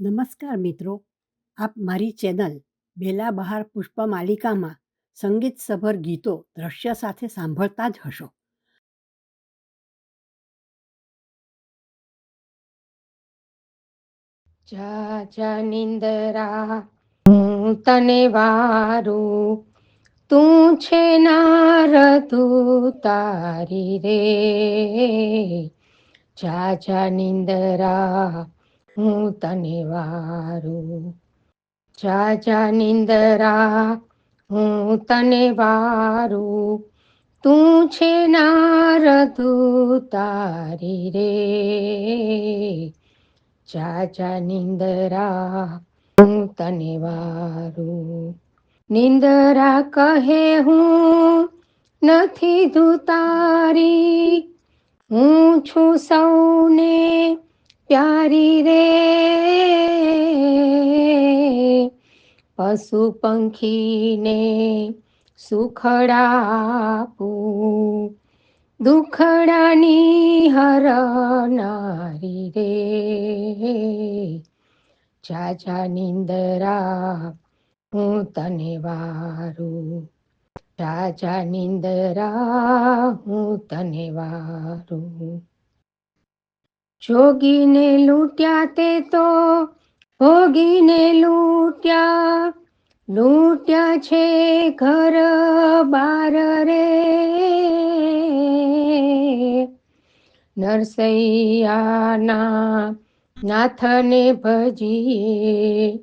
નમસ્કાર મિત્રો, આપ મારી ચેનલ બેલા બહાર પુષ્પમાલિકામાં સંગીતસભર ગીતો દ્રશ્ય સાથે સાંભળતા જ હશો. જા નિંદરા, હું તને વારું. તું છે નારદુ તારી રે. જા જા નિંદરા હું તને વારું. જા જા નિંદરા, હું તને વારું. તું છે નારદુ તારી રે. જા જા નિંદરા, હું તને વારું. નિંદરા કહે હું નથી ધુતારી. હું છું સૌને પ્યારી રે પશુ પંખીને સુખડાપું દુખડાની હરનારી રે જા નિંદરા હું તને વારું જા નિંદરા હું તને વારું જોગીને લૂંટ્યા તે તો, ભોગીને લૂંટ્યા. લૂંટ્યા છે ઘર બાર રે. નરસૈયાના નાથને ભજીએ.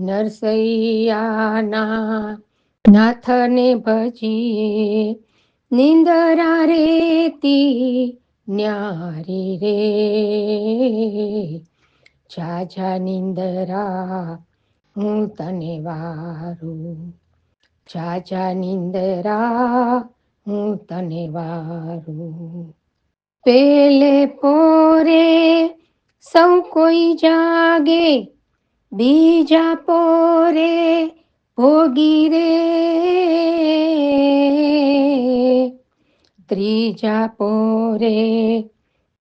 નરસૈયાના નાથને ભજીએ. નિંદરા રેતી ન્યારી રે જા જા નિંદરા હું તને વારું જા જા નિંદરા હું તને વારું પેલે પોરે સૌ કોઈ જાગે બીજા પોરે ભોગી રે ત્રીજા પોરે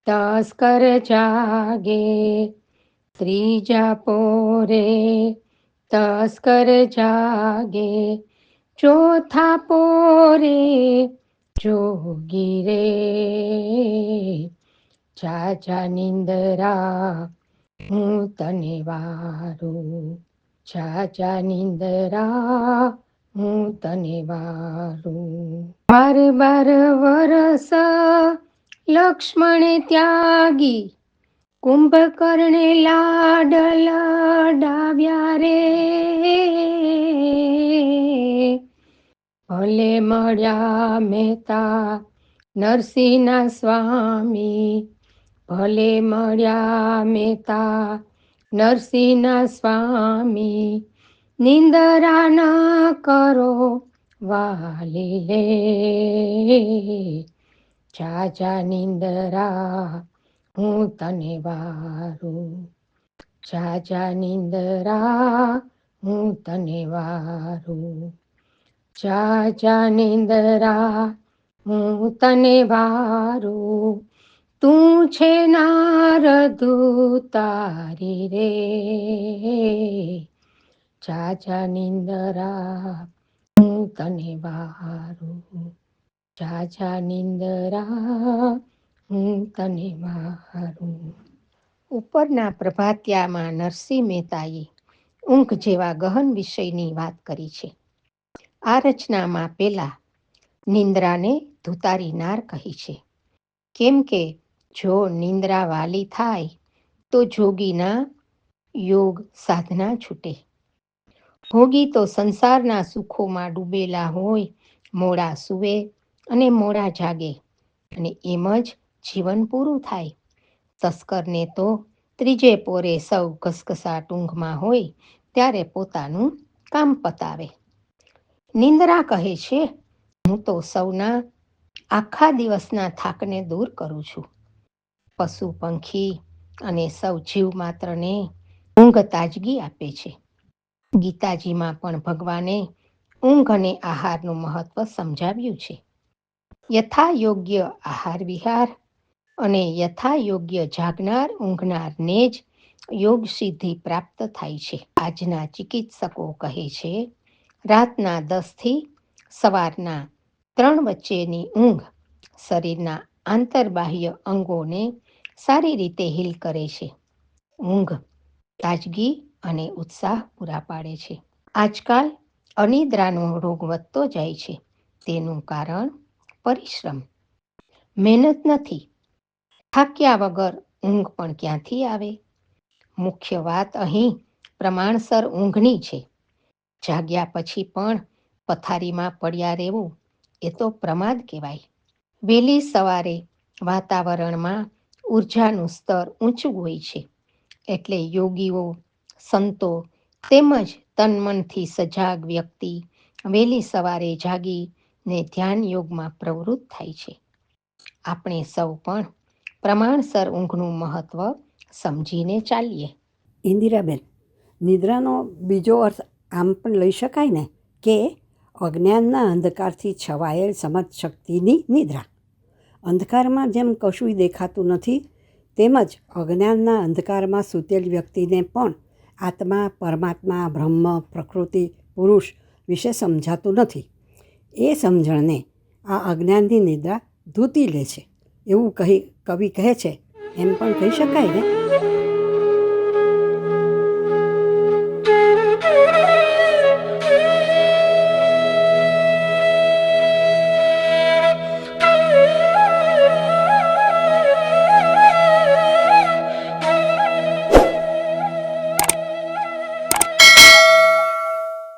તસ્કર જાગે. ત્રીજા પોરે તસ્કર જાગે. ચોથા પોરે જોગી રે જા નિંદરા હું તને વારું. જા નિંદરા હું તને વારું બાર બાર વરસ લક્ષ્મણ ત્યાગી, કુંભકર્ણે લાડ લાડાવ્યા રે. ભલે મળ્યા મહેતા નરસિંહના સ્વામી, ભલે મળ્યા મહેતા નરસિંહના સ્વામી નિંદરા ન કરો લે જા જા નિંદરા હું તને વારું જા જા નિંદરા હું તને વારું જા જા નિંદરા હું તને વારું તું છે નારદુ તારી રે જા જા નિંદરા હું તને વારું. જા નિંદરા હું તને વારું. ઉપરના પ્રભાત્યામાં નરસિંહ મહેતાએ ઊંઘ જેવા ગહન વિષયની વાત કરી છે. આ રચનામાં પેલા નિંદ્રાને ધુતારીનાર કહી છે. કેમ કે જો નિંદ્રા વાલી થાય, તો જોગીના યોગ સાધના છૂટે. ભોગી તો સંસારના સુખોમાં ડૂબેલા હોય, મોડા સુવે અને મોડા જાગે અને એમ જ જીવન પૂરું થાય. તસ્કરને તો ત્રીજે પોરે સૌ ઘસઘસા ઊંઘમાં હોય, ત્યારે પોતાનું કામ પતાવે. નિંદ્રા કહે છે, હું તો સૌના આખા દિવસના થાકને દૂર કરું છું. પશુ પંખી અને સૌ જીવ માત્રને ઊંઘ તાજગી આપે છે. ગીતાજીમાં પણ ભગવાને ઊંઘ અને આહારનું મહત્વ સમજાવ્યું છે. યથા યોગ્ય આહાર વિહાર અને યથા યોગ્ય જાગનાર ઊંઘનારને જ યોગ સિદ્ધિ પ્રાપ્ત થાય છે. આજના ચિકિત્સકો કહે છે, રાતના દસથી સવારના ત્રણ વચ્ચેની ઊંઘ શરીરના આંતરબાહ્ય અંગોને સારી રીતે હીલ કરે છે. ઊંઘ તાજગી અને ઉત્સાહ પૂરા પાડે છે. આજકાલ અનિદ્રાનો રોગ વધતો જાય છે. તેનું કારણ પરિશ્રમ. મહેનત નથી. થાક્યા વગર ઊંઘ પણ ક્યાંથી આવે? મુખ્ય વાત અહીં પ્રમાણસર ઊંઘની છે. જાગ્યા પછી પણ પથારીમાં પડ્યા રહેવું એ તો પ્રમાદ કહેવાય. વહેલી સવારે વાતાવરણમાં ઉર્જાનું સ્તર ઊંચું હોય છે. એટલે યોગીઓ સંતો તેમજ તનમનથી સજાગ વ્યક્તિ વહેલી સવારે જાગીને ધ્યાન યોગમાં પ્રવૃત્ત થાય છે. આપણે સૌ પણ પ્રમાણસર ઊંઘનું મહત્વ સમજીને ચાલીએ. ઇન્દિરાબેન, નિદ્રાનો બીજો અર્થ આમ પણ લઈ શકાય ને? કે અજ્ઞાનના અંધકારથી છવાયેલ સમજ શક્તિની નિદ્રા. અંધકારમાં જેમ કશુંય દેખાતું નથી, તેમજ અજ્ઞાનના અંધકારમાં સૂતેલ વ્યક્તિને પણ આત્મા, પરમાત્મા, બ્રહ્મ, પ્રકૃતિ, પુરુષ વિશે સમજાતું નથી. એ સમજણને આ અજ્ઞાનની નિદ્રા ધૂતી લે છે. એવું કહી, કવિ કહે છે, એમ પણ કહી શકાય ને?